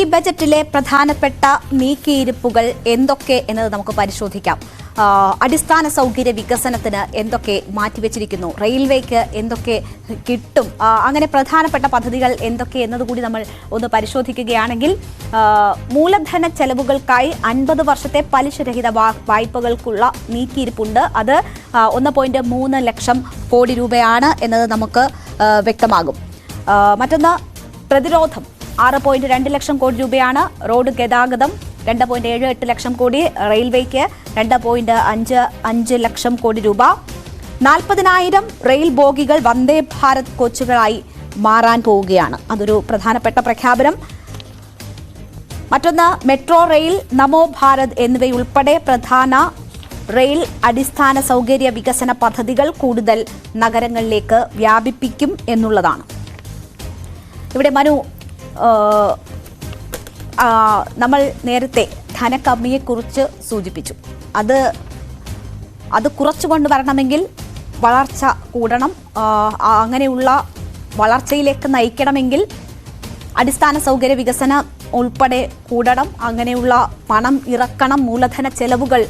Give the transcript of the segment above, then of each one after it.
ഈ ബജറ്റിലെ പ്രധാനപ്പെട്ട നീക്കിയിരിപ്പുകൾ എന്തൊക്കെ എന്നത് നമുക്ക് പരിശോധിക്കാം. അടിസ്ഥാന സൗകര്യ വികസനത്തിന് എന്തൊക്കെ മാറ്റിവെച്ചിരിക്കുന്നു? റെയിൽവേക്ക് എന്തൊക്കെ കിട്ടും? അങ്ങനെ പ്രധാനപ്പെട്ട പദ്ധതികൾ എന്തൊക്കെ എന്നതുകൂടി നമ്മൾ ഒന്ന് പരിശോധിക്കുകയാണെങ്കിൽ മൂലധന ചെലവുകൾക്കായി അൻപത് വർഷത്തെ പലിശരഹിത വായ്പകൾക്കുള്ള നീക്കിയിരിപ്പുണ്ട്. അത് ഒന്ന് പോയിന്റ് മൂന്ന് ലക്ഷം കോടി രൂപയാണ് എന്നത് നമുക്ക് വ്യക്തമാകും. മറ്റൊന്ന് പ്രതിരോധം. ആറ് പോയിന്റ് രണ്ട് ലക്ഷം കോടി രൂപയാണ് റോഡ് ഗതാഗതം രണ്ട് പോയിന്റ് ഏഴ് എട്ട് ലക്ഷം കോടി റെയിൽവേക്ക് രണ്ട് പോയിന്റ് അഞ്ച് അഞ്ച് ലക്ഷം കോടി രൂപ. നാൽപ്പതിനായിരം റെയിൽ ബോഗികൾ വന്ദേ ഭാരത് കോച്ചുകളായി മാറാൻ പോവുകയാണ്. അതൊരു പ്രധാനപ്പെട്ട പ്രഖ്യാപനം. മറ്റൊന്ന് മെട്രോ റെയിൽ നമോ ഭാരത് എന്നിവയുൾപ്പെടെ പ്രധാന റെയിൽ അടിസ്ഥാന സൗകര്യ വികസന പദ്ധതികൾ കൂടുതൽ നഗരങ്ങളിലേക്ക് വ്യാപിപ്പിക്കും എന്നുള്ളതാണ്. ഇവിടെ മനു നമ്മൾ നേരത്തെ ധനക്കമ്മിയെക്കുറിച്ച് സൂചിപ്പിച്ചു. അത് അത് കുറച്ചു കൊണ്ടുവരണമെങ്കിൽ വളർച്ച കൂടണം. അങ്ങനെയുള്ള വളർച്ചയിലേക്ക് നയിക്കണമെങ്കിൽ അടിസ്ഥാന സൗകര്യ വികസനം ഉൾപ്പെടെ കൂടണം. അങ്ങനെയുള്ള പണം ഇറക്കണം. മൂലധന ചെലവുകൾ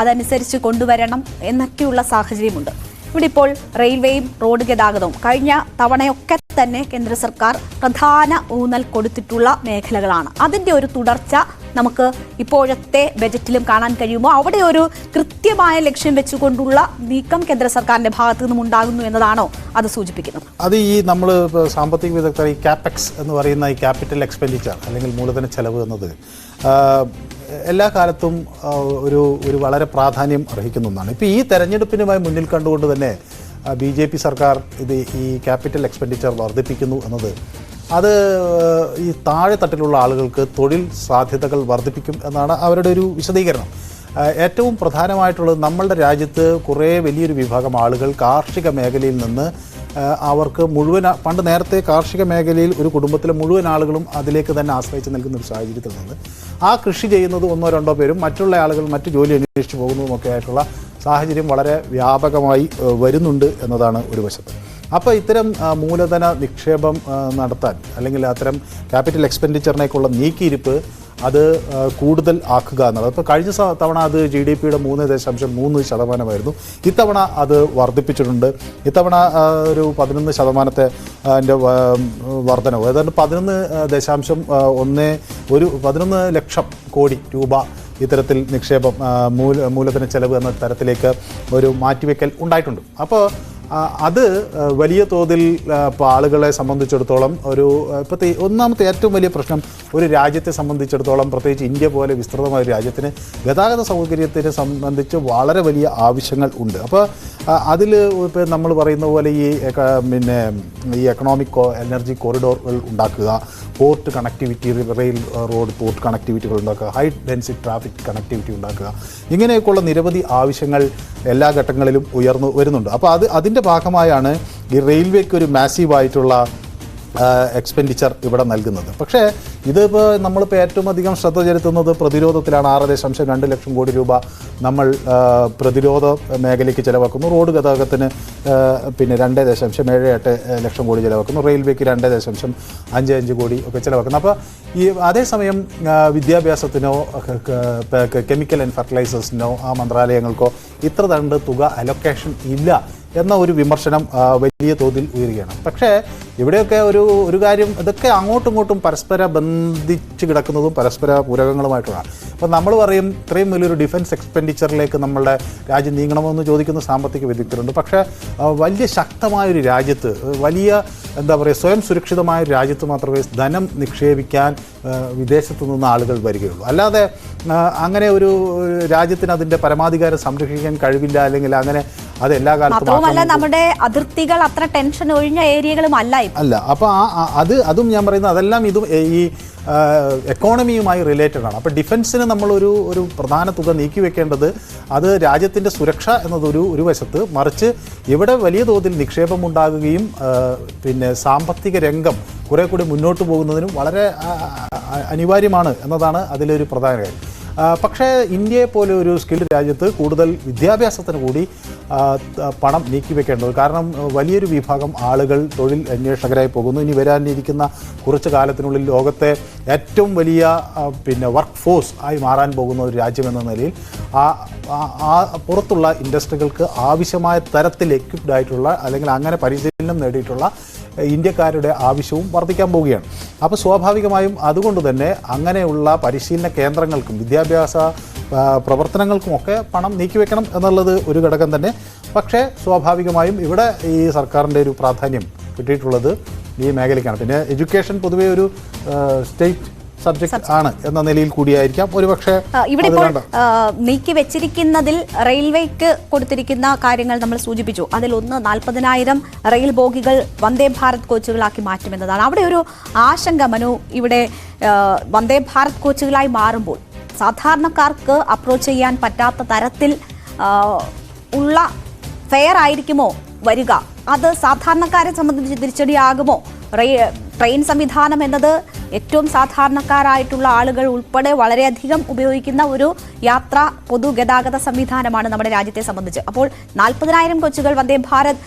അതനുസരിച്ച് കൊണ്ടുവരണം എന്നൊക്കെയുള്ള സാഹചര്യമുണ്ട്. ഇവിടെ ഇപ്പോൾ റെയിൽവേയും റോഡ് ഗതാഗതവും. കഴിഞ്ഞ തവണയൊക്കെ തന്നെ കേന്ദ്ര സർക്കാർ പ്രധാന ഊന്നൽ കൊടുത്തിട്ടുള്ള മേഖലകളാണ്. അതിന്റെ ഒരു തുടർച്ച നമുക്ക് ഇപ്പോഴത്തെ ബജറ്റിലും കാണാൻ കഴിയുമോ? അവിടെ ഒരു കൃത്യമായ ലക്ഷ്യം വെച്ചുകൊണ്ടുള്ള നീക്കം കേന്ദ്ര സർക്കാരിന്റെ ഭാഗത്തു നിന്നും ഉണ്ടാകുന്നു എന്നതാണോ അത് സൂചിപ്പിക്കുന്നത്? അത് ഈ നമ്മൾ സാമ്പത്തിക വിദഗ്ധർ ഈ ക്യാപെക്സ് എന്ന് പറയുന്ന ഈ ക്യാപിറ്റൽ എക്സ്പെൻഡിച്ചർ അല്ലെങ്കിൽ മൂലധന ചെലവ് എന്നത് എല്ലാ കാലത്തും ഒരു ഒരു വളരെ പ്രാധാന്യം അർഹിക്കുന്ന ഒന്നാണ്. ഇപ്പോൾ ഈ തെരഞ്ഞെടുപ്പിനുമായി മുന്നിൽ കണ്ടുകൊണ്ട് തന്നെ ബി ജെ പി സർക്കാർ ഇത് ഈ ക്യാപിറ്റൽ എക്സ്പെൻഡിച്ചർ വർദ്ധിപ്പിക്കുന്നു എന്നത്. അത് ഈ താഴെ തട്ടിലുള്ള ആളുകൾക്ക് തൊഴിൽ സാധ്യതകൾ വർദ്ധിപ്പിക്കും എന്നാണ് അവരുടെ ഒരു വിശദീകരണം. ഏറ്റവും പ്രധാനമായിട്ടുള്ളത് നമ്മളുടെ രാജ്യത്ത് കുറേ വലിയൊരു വിഭാഗം ആളുകൾ കാർഷിക മേഖലയിൽ നിന്ന് അവർക്ക് മുഴുവൻ പണ്ട് നേരത്തെ കാർഷിക മേഖലയിൽ ഒരു കുടുംബത്തിലെ മുഴുവൻ ആളുകളും അതിലേക്ക് തന്നെ ആശ്രയിച്ച് നിൽക്കുന്ന ഒരു സാഹചര്യത്തിൽ നിന്ന് ആ കൃഷി ചെയ്യുന്നത് ഒന്നോ രണ്ടോ പേരും മറ്റുള്ള ആളുകൾ മറ്റു ജോലി അന്വേഷിച്ച് പോകുന്നതുമൊക്കെ ആയിട്ടുള്ള സാഹചര്യം വളരെ വ്യാപകമായി വരുന്നുണ്ട് എന്നതാണ് ഒരു വശത്ത്. അപ്പോൾ ഇത്തരം മൂലധന നിക്ഷേപം നടത്താൻ അല്ലെങ്കിൽ അത്തരം ക്യാപിറ്റൽ എക്സ്പെൻഡിച്ചറിനേക്കുള്ള നീക്കിയിരിപ്പ് അത് കൂടുതൽ ആക്കുക എന്നുള്ളത്. ഇപ്പോൾ കഴിഞ്ഞ തവണ അത് ജി ഡി പിയുടെ മൂന്ന് ദശാംശം മൂന്ന് ശതമാനമായിരുന്നു. ഇത്തവണ അത് വർദ്ധിപ്പിച്ചിട്ടുണ്ട്. ഇത്തവണ ഒരു പതിനൊന്ന് ശതമാനത്തെ അതിന്റെ വർധനവ്. ഏതാണ്ട് പതിനൊന്ന് ദശാംശം ഒന്ന് ഒരു പതിനൊന്ന് ലക്ഷം കോടി രൂപ ഇത്തരത്തിൽ നിക്ഷേപം മൂല മൂലധന ചെലവ് എന്ന തരത്തിലേക്ക് ഒരു മാറ്റിവെക്കൽ ഉണ്ടായിട്ടുണ്ട്. അപ്പോൾ അത് വലിയ തോതിൽ ഇപ്പോൾ ആളുകളെ സംബന്ധിച്ചിടത്തോളം ഒരു ഇപ്പോഴത്തെ ഒന്നാമത്തെ ഏറ്റവും വലിയ പ്രശ്നം ഒരു രാജ്യത്തെ സംബന്ധിച്ചിടത്തോളം പ്രത്യേകിച്ച് ഇന്ത്യ പോലെ വിസ്തൃതമായ ഒരു രാജ്യത്തിന് ഗതാഗത സൗകര്യത്തിനെ സംബന്ധിച്ച് വളരെ വലിയ ആവശ്യങ്ങൾ ഉണ്ട്. അപ്പോൾ അതിൽ ഇപ്പോൾ നമ്മൾ പറയുന്ന പോലെ ഈ പിന്നെ ഈ എക്കണോമിക് എനർജി കോറിഡോറുകൾ ഉണ്ടാക്കുക port connectivity rail road port കണക്ടിവിറ്റികൾ ഉണ്ടാക്കുക ഹൈ ഡെൻസിറ്റി ട്രാഫിക് കണക്ടിവിറ്റി ഉണ്ടാക്കുക. ഇങ്ങനെയൊക്കെയുള്ള നിരവധി ആവശ്യങ്ങൾ എല്ലാ ഘട്ടങ്ങളിലും ഉയർന്നു വരുന്നുണ്ട്. അപ്പോൾ അത് അതിന്റെ ഭാഗമായാണ് ഈ റെയിൽവേക്ക് ഒരു മാസീവായിട്ടുള്ള എക്സ്പെൻഡിച്ചർ ഇവിടെ നൽകുന്നത്. പക്ഷേ ഇതിപ്പോൾ നമ്മളിപ്പോൾ ഏറ്റവും അധികം ശ്രദ്ധ ചെലുത്തുന്നത് പ്രതിരോധത്തിലാണ്. ആറ് ദശാംശം രണ്ട് ലക്ഷം കോടി രൂപ നമ്മൾ പ്രതിരോധ മേഖലയ്ക്ക് ചിലവാക്കുന്നു. റോഡ് ഗതാഗതത്തിന് പിന്നെ രണ്ട് ദശാംശം ഏഴ് എട്ട് ലക്ഷം കോടി ചിലവാക്കുന്നു. റെയിൽവേക്ക് രണ്ട് ദശാംശം അഞ്ച് അഞ്ച് കോടി ഒക്കെ ചിലവാക്കുന്നു. അപ്പോൾ ഈ അതേസമയം വിദ്യാഭ്യാസത്തിനോ കെമിക്കൽ ആൻഡ് ഫെർട്ടിലൈസേഴ്സിനോ ആ മന്ത്രാലയങ്ങൾക്കോ ഇത്ര തണ്ട് തുക അലൊക്കേഷൻ ഇല്ല. എന്ന ഒരു വിമർശനം വലിയ തോതിൽ ഉയരുകയാണ്. പക്ഷേ ഇവിടെയൊക്കെ ഒരു ഒരു കാര്യം ഇതൊക്കെ അങ്ങോട്ടും ഇങ്ങോട്ടും പരസ്പര ബന്ധിച്ച് കിടക്കുന്നതും പരസ്പര പൂരകങ്ങളുമായിട്ടുള്ളതാണ്. അപ്പോൾ നമ്മൾ പറയും ഇത്രയും വലിയൊരു ഡിഫൻസ് എക്സ്പെൻഡിച്ചറിലേക്ക് നമ്മളുടെ രാജ്യം നീങ്ങണമെന്ന് ചോദിക്കുന്ന സാമ്പത്തിക വിദഗ്ധരുണ്ട് പക്ഷേ വലിയ ശക്തമായൊരു രാജ്യത്ത് വലിയ എന്താ പറയുക സ്വയം സുരക്ഷിതമായ രാജ്യത്ത് മാത്രമേ ധനം നിക്ഷേപിക്കാൻ വിദേശത്തു നിന്ന് ആളുകൾ വരികയുള്ളൂ. അല്ലാതെ അങ്ങനെ ഒരു രാജ്യത്തിന് അതിന്റെ പരമാധികാരം സംരക്ഷിക്കാൻ കഴിവില്ല അല്ലെങ്കിൽ അങ്ങനെ അത് എല്ലാ കാലത്തും നമ്മുടെ അതിർത്തികൾ അത്ര ടെൻഷൻ ഒഴിഞ്ഞ ഏരിയകളും അല്ല അല്ല അപ്പോൾ ആ അത് അതും ഞാൻ പറയുന്നത് അതെല്ലാം ഇതും ഈ എക്കോണമിയുമായി റിലേറ്റഡ് ആണ്. അപ്പോൾ ഡിഫൻസിന് നമ്മളൊരു ഒരു പ്രധാന തുക നീക്കി വെക്കേണ്ടത് അത് രാജ്യത്തിന്റെ സുരക്ഷ എന്നതൊരു ഒരു വശത്ത് മറിച്ച് ഇവിടെ വലിയ തോതിൽ നിക്ഷേപം ഉണ്ടാകുകയും പിന്നെ സാമ്പത്തിക രംഗം കുറെ കൂടി മുന്നോട്ട് പോകുന്നതിനും വളരെ അനിവാര്യമാണ് എന്നതാണ് അതിലൊരു പ്രധാന കാര്യം. പക്ഷേ ഇന്ത്യയെ പോലെ ഒരു സ്കിൽഡ് രാജ്യത്ത് കൂടുതൽ വിദ്യാഭ്യാസത്തിന് കൂടി പണം നീക്കിവെക്കേണ്ടത് കാരണം വലിയൊരു വിഭാഗം ആളുകൾ തൊഴിൽ അന്വേഷകരായി പോകുന്നു. ഇനി വരാനിരിക്കുന്ന കുറച്ച് കാലത്തിനുള്ളിൽ ലോകത്തെ ഏറ്റവും വലിയ പിന്നെ വർക്ക് ഫോഴ്സ് ആയി മാറാൻ പോകുന്ന ഒരു രാജ്യമെന്ന നിലയിൽ ആ പുറത്തുള്ള ഇൻഡസ്ട്രികൾക്ക് ആവശ്യമായ തരത്തിൽ എക്വിപ്ഡ് ആയിട്ടുള്ള അല്ലെങ്കിൽ അങ്ങനെ പരിശീലനം നേടിയിട്ടുള്ള ഇന്ത്യക്കാരുടെ ആവശ്യവും വർദ്ധിക്കാൻ പോവുകയാണ്. അപ്പോൾ സ്വാഭാവികമായും അതുകൊണ്ട് തന്നെ അങ്ങനെയുള്ള പരിശീലന കേന്ദ്രങ്ങൾക്കും വിദ്യാഭ്യാസ പ്രവർത്തനങ്ങൾക്കുമൊക്കെ പണം നീക്കിവെക്കണം എന്നുള്ളത് ഒരു ഘടകം തന്നെ. പക്ഷേ സ്വാഭാവികമായും ഇവിടെ ഈ സർക്കാരിന്റെ ഒരു പ്രാധാന്യം കിട്ടിയിട്ടുള്ളത് ഈ മേഖലയ്ക്കാണ്. പിന്നെ എഡ്യൂക്കേഷൻ പൊതുവേ ഒരു സ്റ്റേറ്റ് സബ്ജക്റ്റ് ആണ് എന്ന നിലയിൽ കൂടിയായിരിക്കാം. ഒരുപക്ഷെ ഇവിടെ ഇപ്പോൾ നീക്കി വെച്ചിരിക്കുന്നതിൽ റെയിൽവേക്ക് കൊടുത്തിരിക്കുന്ന കാര്യങ്ങൾ നമ്മൾ സൂചിപ്പിച്ചു. അതിൽ ഒന്ന് നാൽപ്പതിനായിരം റെയിൽ ബോഗികൾ വന്ദേ ഭാരത് കോച്ചുകളാക്കി മാറ്റുമെന്നതാണ്. അവിടെ ഒരു ആശങ്ക മനു ഇവിടെ വന്ദേ ഭാരത് കോച്ചുകളായി മാറുമ്പോൾ സാധാരണക്കാർക്ക് അപ്രോച്ച് ചെയ്യാൻ പറ്റാത്ത തരത്തിൽ ഉള്ള ഫെയർ ആയിരിക്കുമോ വരിക? അത് സാധാരണക്കാരെ സംബന്ധിച്ച് തിരിച്ചടിയാകുമോ? ട്രെയിൻ സംവിധാനം എന്നത് ഏറ്റവും സാധാരണക്കാരായിട്ടുള്ള ആളുകൾ ഉൾപ്പെടെ വളരെയധികം ഉപയോഗിക്കുന്ന ഒരു യാത്ര പൊതുഗതാഗത സംവിധാനമാണ് നമ്മുടെ രാജ്യത്തെ സംബന്ധിച്ച്. അപ്പോൾ നാൽപ്പതിനായിരം കൊച്ചുകൾ വന്ദേ ഭാരത്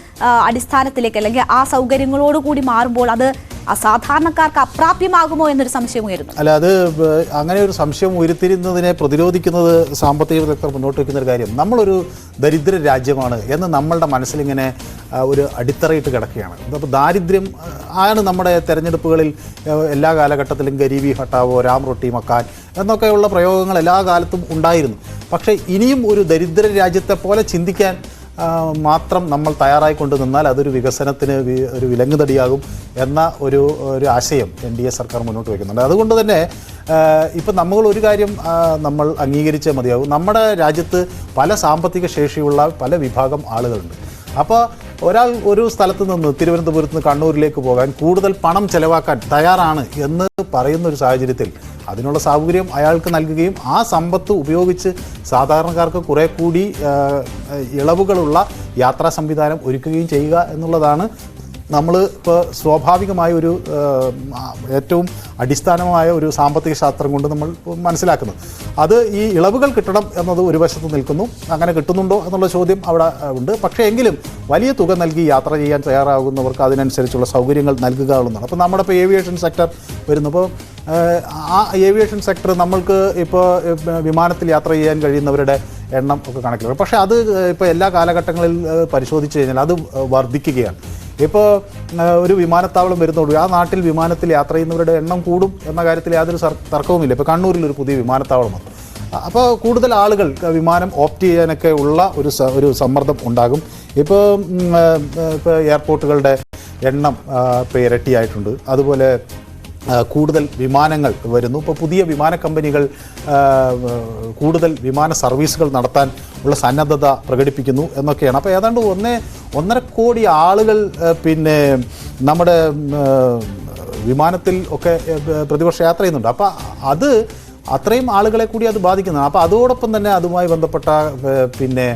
അടിസ്ഥാനത്തിലേക്ക് അല്ലെങ്കിൽ ആ സൗകര്യങ്ങളോടുകൂടി മാറുമ്പോൾ അത് സാധാരണക്കാർക്ക് അപ്രാപ്യമാകുമോ എന്നൊരു സംശയം ഉയരുന്നു. അല്ല അത് അങ്ങനെ ഒരു സംശയം ഉയർത്തിരുന്നതിനെ പ്രതിരോധിക്കുന്നത് സാമ്പത്തിക വിദഗ്ധർ മുന്നോട്ട് വയ്ക്കുന്ന ഒരു കാര്യം. നമ്മളൊരു ദരിദ്ര രാജ്യമാണ് എന്ന് നമ്മളുടെ മനസ്സിലിങ്ങനെ ഒരു അടിത്തറയിട്ട് കിടക്കുകയാണ്. അപ്പോൾ ദാരിദ്ര്യം ആണ് നമ്മുടെ തെരഞ്ഞെടുപ്പുകളിൽ എല്ലാ കാലഘട്ടത്തിലും ഗരീബി ഹട്ടാവോ രാം റൊട്ടി മക്കാൻ എന്നൊക്കെയുള്ള പ്രയോഗങ്ങൾ എല്ലാ കാലത്തും ഉണ്ടായിരുന്നു. പക്ഷേ ഇനിയും ഒരു ദരിദ്ര രാജ്യത്തെ പോലെ ചിന്തിക്കാൻ മാത്രം നമ്മൾ തയ്യാറായിക്കൊണ്ട് നിന്നാൽ അതൊരു വികസനത്തിന് ഒരു വിലങ്ങുതടിയാകും എന്ന ഒരു ഒരു ആശയം എൻ ഡി എ സർക്കാർ മുന്നോട്ട് വയ്ക്കുന്നുണ്ട്. അതുകൊണ്ട് തന്നെ ഇപ്പം നമ്മൾ ഒരു കാര്യം നമ്മൾ അംഗീകരിച്ചേ മതിയാകും. നമ്മുടെ രാജ്യത്ത് പല സാമ്പത്തിക ശേഷിയുള്ള പല വിഭാഗം ആളുകളുണ്ട്. അപ്പോൾ ഒരാൾ ഒരു സ്ഥലത്ത് നിന്ന് തിരുവനന്തപുരത്ത് നിന്ന് കണ്ണൂരിലേക്ക് പോകാൻ കൂടുതൽ പണം ചെലവാക്കാൻ തയ്യാറാണ് എന്ന് പറയുന്ന ഒരു സാഹചര്യത്തിൽ അതിനുള്ള സൗകര്യം അയാൾക്ക് നൽകുകയും ആ സമ്പത്ത് ഉപയോഗിച്ച് സാധാരണക്കാർക്ക് കുറെ കൂടി ഇളവുകളുള്ള യാത്രാ സംവിധാനം ഒരുക്കുകയും ചെയ്യുക എന്നുള്ളതാണ് നമ്മൾ ഇപ്പോൾ സ്വാഭാവികമായ ഒരു ഏറ്റവും അടിസ്ഥാനമായ ഒരു സാമ്പത്തിക ശാസ്ത്രം കൊണ്ട് നമ്മൾ മനസ്സിലാക്കുന്നത് അത് ഈ ഇളവുകൾ കിട്ടണം എന്നത് ഒരു വശത്ത് നിൽക്കുന്നു. അങ്ങനെ കിട്ടുന്നുണ്ടോ എന്നുള്ള ചോദ്യം അവിടെ ഉണ്ട്. പക്ഷേ എങ്കിലും വലിയ തുക നൽകി യാത്ര ചെയ്യാൻ തയ്യാറാകുന്നവർക്ക് അതിനനുസരിച്ചുള്ള സൗകര്യങ്ങൾ നൽകുക എന്നുള്ളതാണ്. അപ്പോൾ നമ്മുടെ ഇപ്പോൾ ഏവിയേഷൻ സെക്ടർ വരുന്നു. അപ്പോൾ ആ ഏവിയേഷൻ സെക്ടർ നമ്മൾക്ക് ഇപ്പോൾ വിമാനത്തിൽ യാത്ര ചെയ്യാൻ കഴിയുന്നവരുടെ എണ്ണം ഒക്കെ കണക്കിലാണ് പക്ഷേ അത് ഇപ്പോൾ എല്ലാ കാലഘട്ടങ്ങളിൽ പരിശോധിച്ച് കഴിഞ്ഞാൽ അത് വർദ്ധിക്കുകയാണ്. ഇപ്പോൾ ഒരു വിമാനത്താവളം വരുന്നുള്ളൂ. ആ നാട്ടിൽ വിമാനത്തിൽ യാത്ര ചെയ്യുന്നവരുടെ എണ്ണം കൂടും എന്ന കാര്യത്തിൽ യാതൊരു തർക്കവുമില്ല. ഇപ്പോൾ കണ്ണൂരിൽ ഒരു പുതിയ വിമാനത്താവളം വന്നു. അപ്പോൾ കൂടുതൽ ആളുകൾ വിമാനം ഓപ്റ്റ് ചെയ്യാനൊക്കെ ഉള്ള ഒരു ഒരു സമ്മർദ്ദം ഉണ്ടാകും. ഇപ്പോൾ ഇപ്പോൾ എയർപോർട്ടുകളുടെ എണ്ണം ഇപ്പോൾ ഇരട്ടിയായിട്ടുണ്ട്. അതുപോലെ കൂടുതൽ വിമാനങ്ങൾ വരുന്നു. ഇപ്പോൾ പുതിയ വിമാന കമ്പനികൾ കൂടുതൽ വിമാന സർവീസുകൾ നടത്താൻ ഉള്ള സന്നദ്ധത പ്രകടിപ്പിക്കുന്നു എന്നൊക്കെയാണ്. അപ്പോൾ ഏതാണ്ട് ഒന്നേ ഒന്നര കോടി ആളുകൾ പിന്നെ നമ്മുടെ വിമാനത്തിൽ ഒക്കെ പ്രതിവർഷം യാത്ര ചെയ്യുന്നുണ്ട്. അപ്പോൾ അത് അത്രയും ആളുകളെ കൂടി അത് ബാധിക്കുന്നതാണ് അപ്പോൾ അതോടൊപ്പം തന്നെ അതുമായി ബന്ധപ്പെട്ട പിന്നെ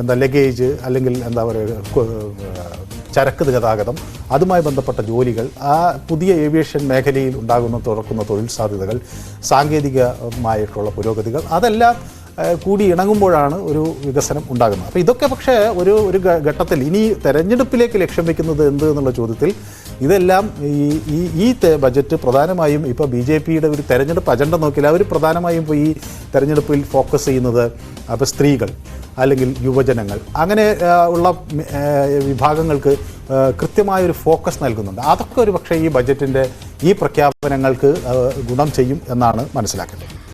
എന്താ ലഗേജ് അല്ലെങ്കിൽ എന്താ പറയുക ചരക്ക് ഗതാഗതം അതുമായി ബന്ധപ്പെട്ട ജോലികൾ ആ പുതിയ ഏവിയേഷൻ മേഖലയിൽ ഉണ്ടാകുന്ന തുറക്കുന്ന തൊഴിൽ സാധ്യതകൾ സാങ്കേതികമായിട്ടുള്ള പുരോഗതികൾ അതെല്ലാം കൂടി ഇണങ്ങുമ്പോഴാണ് ഒരു വികസനം ഉണ്ടാകുന്നത്. അപ്പോൾ ഇതൊക്കെ പക്ഷേ ഒരു ഒരു ഘട്ടത്തിൽ ഇനി തെരഞ്ഞെടുപ്പിലേക്ക് ലക്ഷ്യം വെക്കുന്നത് എന്ത് എന്നുള്ള ചോദ്യത്തിൽ ഇതെല്ലാം ഈ ഈ ഈ ബജറ്റ് പ്രധാനമായും ഇപ്പോൾ ബി ജെ പിയുടെ ഒരു തെരഞ്ഞെടുപ്പ് അജണ്ട നോക്കിയാൽ അവർ പ്രധാനമായും ഇപ്പോൾ ഈ തെരഞ്ഞെടുപ്പിൽ ഫോക്കസ് ചെയ്യുന്നത് അപ്പോൾ സ്ത്രീകൾ അല്ലെങ്കിൽ യുവജനങ്ങൾ. അങ്ങനെ ഉള്ള വിഭാഗങ്ങൾക്ക് കൃത്യമായൊരു ഫോക്കസ് നൽകുന്നുണ്ട്. അതൊക്കെ ഒരു പക്ഷേ ഈ ബജറ്റിന്റെ ഈ പ്രഖ്യാപനങ്ങൾക്ക് ഗുണം ചെയ്യും എന്നാണ് മനസ്സിലാക്കേണ്ടത്.